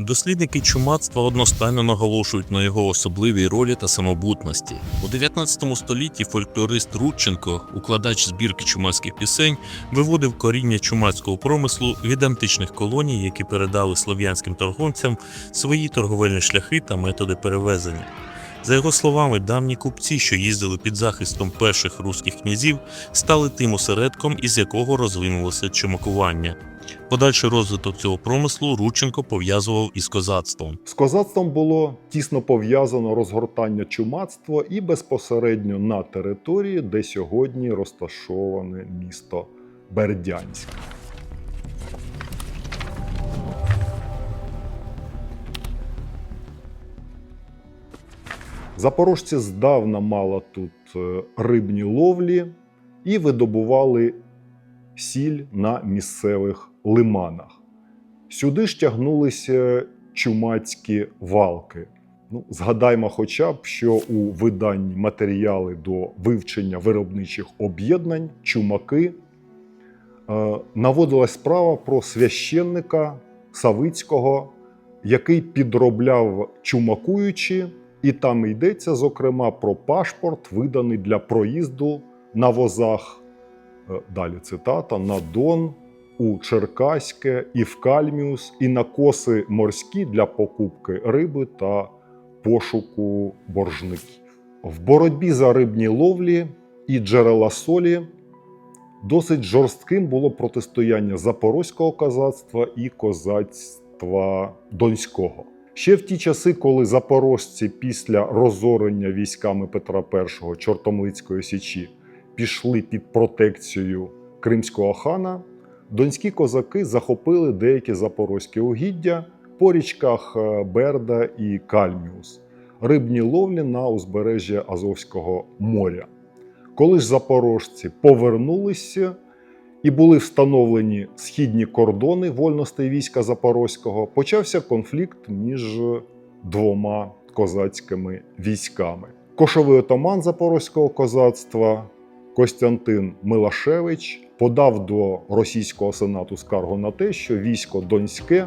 Дослідники чумацтва одностайно наголошують на його особливій ролі та самобутності. У 19 столітті фольклорист Рудченко, укладач збірки чумацьких пісень, виводив коріння чумацького промислу від античних колоній, які передали слов'янським торговцям свої торговельні шляхи та методи перевезення. За його словами, давні купці, що їздили під захистом перших руських князів, стали тим осередком, із якого розвинулося чумакування. Подальший розвиток цього промислу Рудченко пов'язував із козацтвом. З козацтвом було тісно пов'язано розгортання чумацтва і безпосередньо на території, де сьогодні розташоване місто Бердянськ. Запорожці здавна мали тут е, рибні ловлі і видобували сіль на місцевих лиманах. Сюди ж тягнулися чумацькі валки. Ну, згадаймо хоча б, що у виданні матеріали до вивчення виробничих об'єднань чумаки е, наводилась справа про священника Савицького, який підробляв чумакуючи, і там йдеться, зокрема, про пашпорт, виданий для проїзду на возах. Е, Далі цитата: на Дон, у Черкаське і в Кальміус, і на коси морські для покупки риби та пошуку боржників. В боротьбі за рибні ловлі і джерела солі досить жорстким було протистояння запорозького козацтва і козацтва донського. Ще в ті часи, коли запорожці після розорення військами Петра І Чортомлицької січі пішли під протекцію кримського хана, донські козаки захопили деякі запорозькі угіддя по річках е, Берда і Кальміус, рибні ловлі на узбережжя Азовського моря. Коли ж запорожці повернулися і були встановлені східні кордони вольностей війська Запорозького, почався конфлікт між двома козацькими військами. Кошовий отаман запорозького козацтва Костянтин Милашевич подав до російського сенату скаргу на те, що військо Донське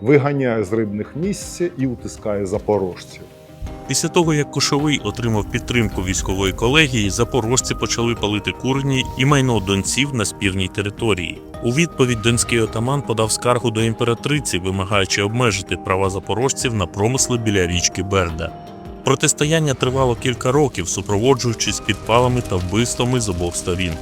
виганяє з рибних місць і утискає запорожців. Після того, як Кошовий отримав підтримку військової колегії, запорожці почали палити курені і майно донців на спірній території. У відповідь донський отаман подав скаргу до імператриці, вимагаючи обмежити права запорожців на промисли біля річки Берда. Протистояння тривало кілька років, супроводжуючись підпалами та вбивствами з обох сторін.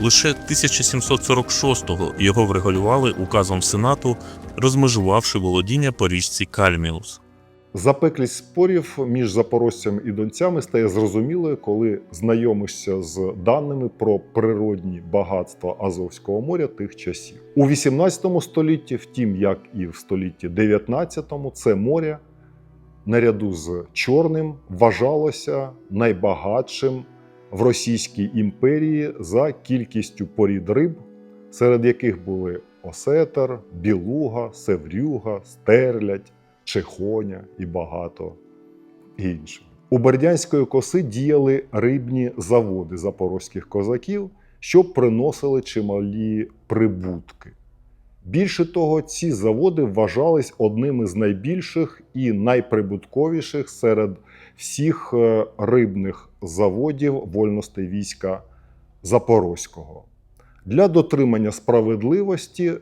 Лише 1746-го його врегулювали указом Сенату, розмежувавши володіння по річці Кальміус. Запеклість спорів між запорожцями і донцями стає зрозумілою, коли знайомишся з даними про природні багатства Азовського моря тих часів. У 18 столітті, втім, як і в столітті 19, це море наряду з Чорним вважалося найбагатшим в Російській імперії за кількістю порід риб, серед яких були осетер, білуга, севрюга, стерлядь. Чехоня і багато інших. У Бердянської коси діяли рибні заводи запорозьких козаків, що приносили чималі прибутки. Більше того, ці заводи вважались одними з найбільших і найприбутковіших серед всіх е, рибних заводів вольностей війська Запорозького. Для дотримання справедливості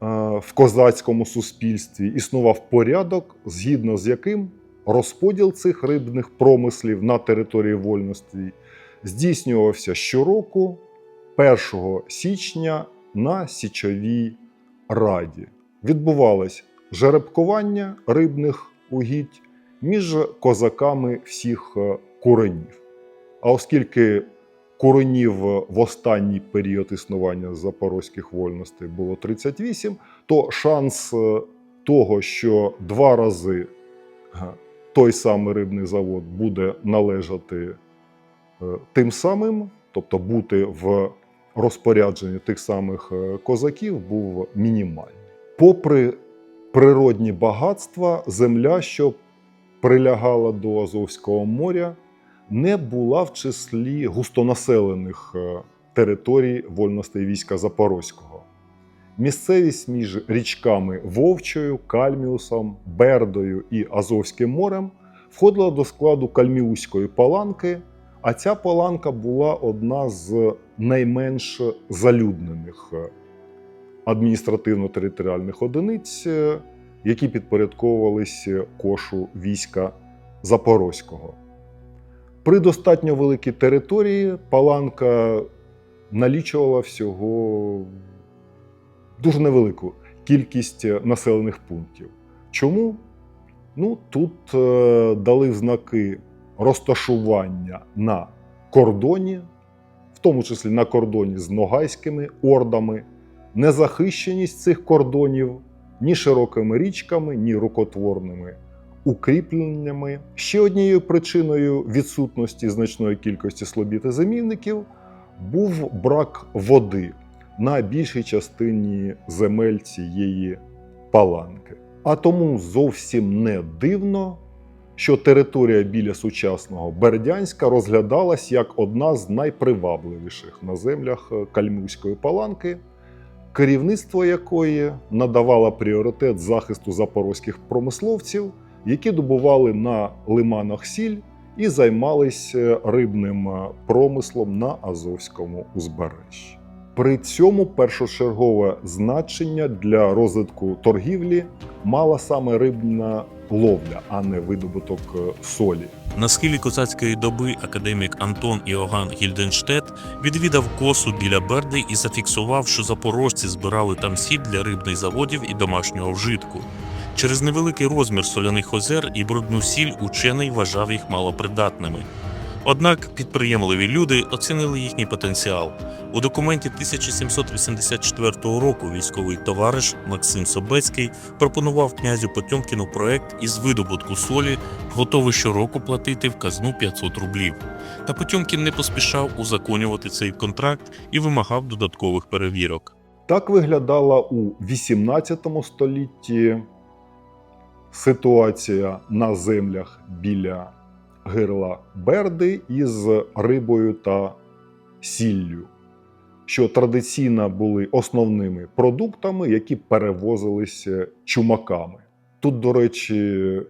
в козацькому суспільстві існував порядок, згідно з яким розподіл цих рибних промислів на території вольності здійснювався щороку 1 січня на Січовій Раді. Відбувалось жеребкування рибних угідь між козаками всіх е, куренів. А оскільки куренів в останній період існування запорозьких вольностей було 38, то шанс е, того, що два рази той самий рибний завод буде належати е, тим самим, тобто бути в розпорядженні тих самих е, козаків, був мінімальний. Попри природні багатства, земля, що прилягала до Азовського моря, не була в числі густонаселених е, територій вольностей війська Запорозького. Місцевість між річками Вовчою, Кальміусом, Бердою і Азовським морем входила до складу Кальміуської паланки, а ця паланка була одна з найменш залюднених е, адміністративно-територіальних одиниць, е, які підпорядковувалися кошу війська Запорозького. При достатньо великій території паланка налічувала всього дуже невелику кількість населених пунктів. Чому? Ну, тут е, дали знаки розташування на кордоні, в тому числі на кордоні з ногайськими ордами, незахищеність цих кордонів ні широкими річками, ні рукотворними укріпленнями. Ще однією причиною відсутності значної кількості слобід замінників був брак води на більшій частині земель цієї паланки. А тому зовсім не дивно, що територія біля сучасного Бердянська розглядалась як одна з найпривабливіших на землях Кальмівської паланки, керівництво якої надавало пріоритет захисту запорозьких промисловців, які добували на лиманах сіль і займалися рибним промислом на Азовському узбережжі. При цьому першочергове значення для розвитку торгівлі мала саме рибна ловля, а не видобуток е, солі. На схилі козацької доби академік Антон Іоганн Гільденштет відвідав косу біля Берди і зафіксував, що запорожці збирали там сіль для рибних заводів і домашнього вжитку. Через невеликий розмір соляних озер і брудну сіль учений вважав їх малопридатними. Однак підприємливі люди оцінили їхній потенціал. У документі 1784 року військовий товариш Максим Собецький пропонував князю Потьомкіну проект із видобутку солі, готовий щороку платити в казну 500 рублів. Та Потьомкін не поспішав узаконювати цей контракт і вимагав додаткових перевірок. Так виглядала у XVIII столітті ситуація на землях біля гирла Берди із рибою та сіллю, що традиційно були основними продуктами, які перевозилися чумаками. Тут, до речі,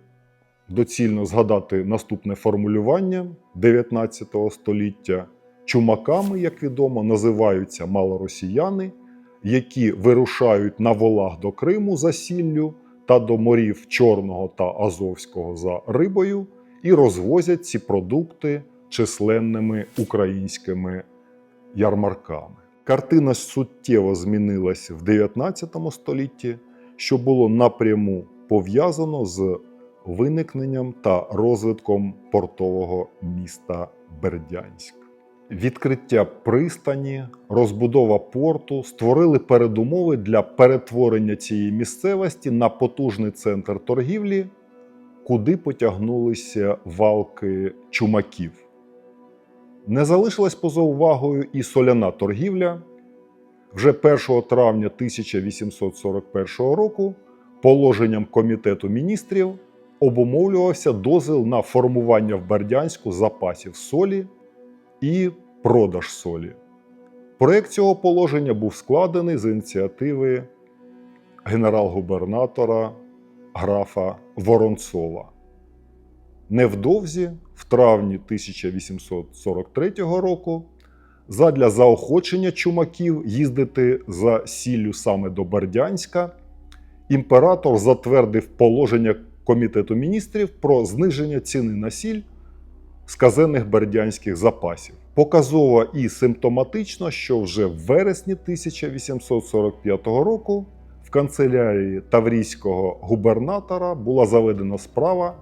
доцільно згадати наступне формулювання 19 століття. Чумаками, як відомо, називаються малоросіяни, які вирушають на волах до Криму за сіллю та до морів Чорного та Азовського за рибою і розвозять ці продукти численними українськими ярмарками. Картина суттєво змінилася в 19 столітті, що було напряму пов'язано з виникненням та розвитком портового міста Бердянськ. Відкриття пристані, розбудова порту створили передумови для перетворення цієї місцевості на потужний центр торгівлі, куди потягнулися валки чумаків. Не залишилась поза увагою і соляна торгівля. Вже 1 травня 1841 року положенням Комітету міністрів обумовлювався дозвіл на формування в Бердянську запасів солі і продаж солі. Проект цього положення був складений з ініціативи генерал-губернатора графа Воронцова. Невдовзі, в травні 1843 року, задля заохочення чумаків їздити за сіллю саме до Бердянська, імператор затвердив положення Комітету міністрів про зниження ціни на сіль сказених бердянських запасів. Показово і симптоматично, що вже в вересні 1845 року в канцелярії таврійського губернатора була заведена справа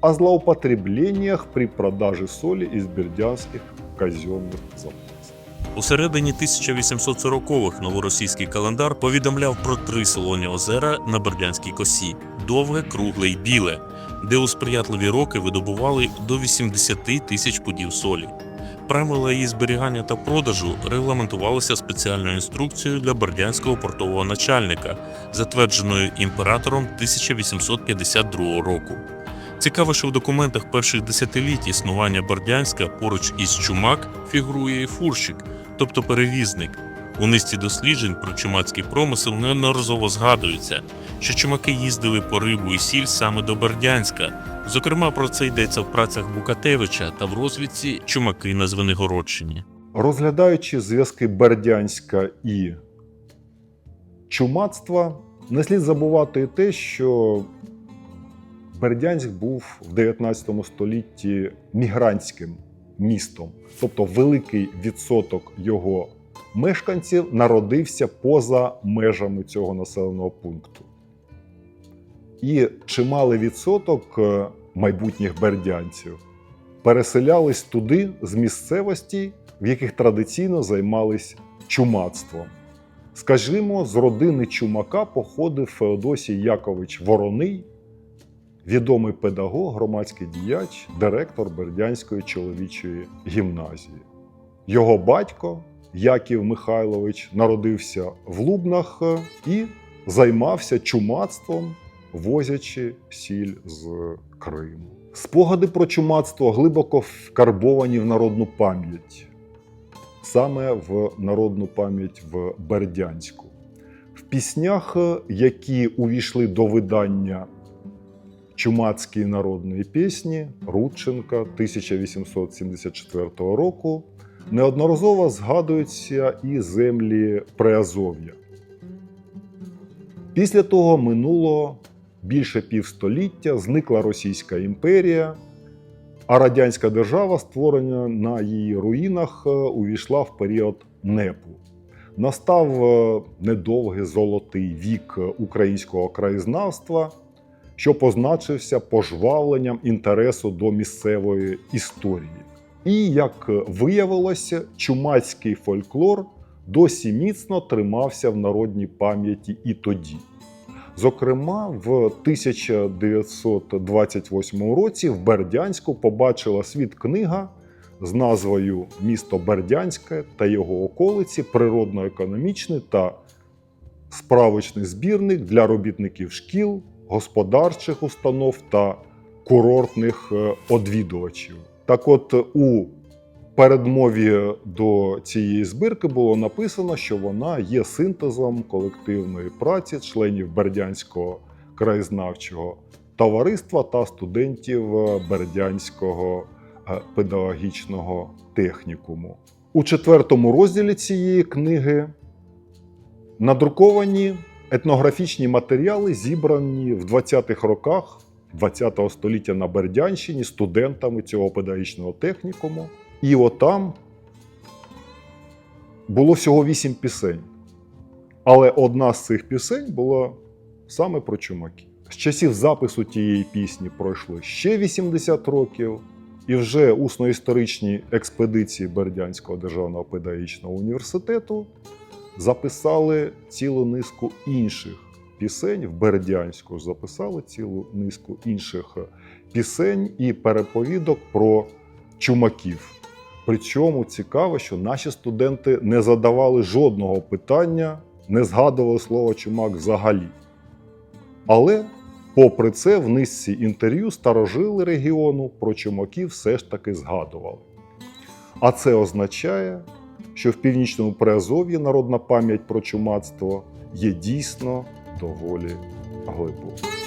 о злоупотребленнях при продажі солі із бердянських казенних запасів. У середині 1840-х новоросійський календар повідомляв про три солоні озера на Бердянській косі довге, кругле й біле, де у сприятливі роки видобували до 80 тисяч пудів солі. Правила її зберігання та продажу регламентувалися спеціальною інструкцією для бердянського портового начальника, затвердженою імператором 1852 року. Цікаво, що в документах перших десятиліть існування Бердянська поруч із Чумак фігурує і фурщик, тобто перевізник. У низці досліджень про чумацький промисел неодноразово згадується, що чумаки їздили по рибу і сіль саме до Бердянська. Зокрема, про це йдеться в працях Букатевича та в розвідці Чумаки на Звенигородщині. Розглядаючи зв'язки Бердянська і чумацтва, не слід забувати і те, що Бердянськ був в 19 столітті мігрантським містом, тобто великий відсоток його мешканців народився поза межами цього населеного пункту. І чималий відсоток е, майбутніх бердянців переселялись туди з місцевостей, в яких традиційно займались чумацтвом. Скажімо, з родини чумака походив Феодосій Якович Вороний, відомий педагог, громадський діяч, директор Бердянської чоловічої гімназії. Його батько Яків Михайлович народився в Лубнах і займався чумацтвом, возячи сіль з Криму. Спогади про чумацтво глибоко вкарбовані в народну пам'ять, саме в народну пам'ять в Бердянську. В піснях, які увійшли до видання чумацької народної пісні Рудченка 1874 року, неодноразово згадуються і землі Приазов'я. Після того минуло більше півстоліття, зникла Російська імперія, а радянська держава, створена на її руїнах, е, увійшла в період непу. Настав е, недовгий золотий вік українського краєзнавства, що позначився пожвавленням інтересу до місцевої історії. І, як виявилося, чумацький фольклор досі міцно тримався в народній пам'яті і тоді. Зокрема, в 1928 році в Бердянську побачила світ книга з назвою Місто Бердянське та його околиці, природно-економічний та справочний збірник для робітників шкіл, господарчих установ та курортних е, одвідувачів. Так от у передмові до цієї збірки було написано, що вона є синтезом колективної праці членів Бердянського краєзнавчого товариства та студентів Бердянського е, педагогічного технікуму. У четвертому розділі цієї книги надруковані етнографічні матеріали, зібрані в 20-х роках ХХ століття на Бердянщині студентами цього педагогічного технікуму. І отам було всього вісім пісень. Але одна з цих пісень була саме про чумаків. З часів запису тієї пісні пройшло ще 80 років, і вже усно-історичні експедиції Бердянського державного педагогічного університету записали цілу низку інших пісень в Бердянську, записали цілу низку інших пісень і переповідок про чумаків. Причому цікаво, що наші студенти не задавали жодного питання, не згадували слово чумак взагалі. Але, попри це, в низці інтерв'ю старожили регіону про чумаків все ж таки згадували. А це означає, що в північному Приазов'ї народна пам'ять про чумацтво є дійсно доволі глибокою.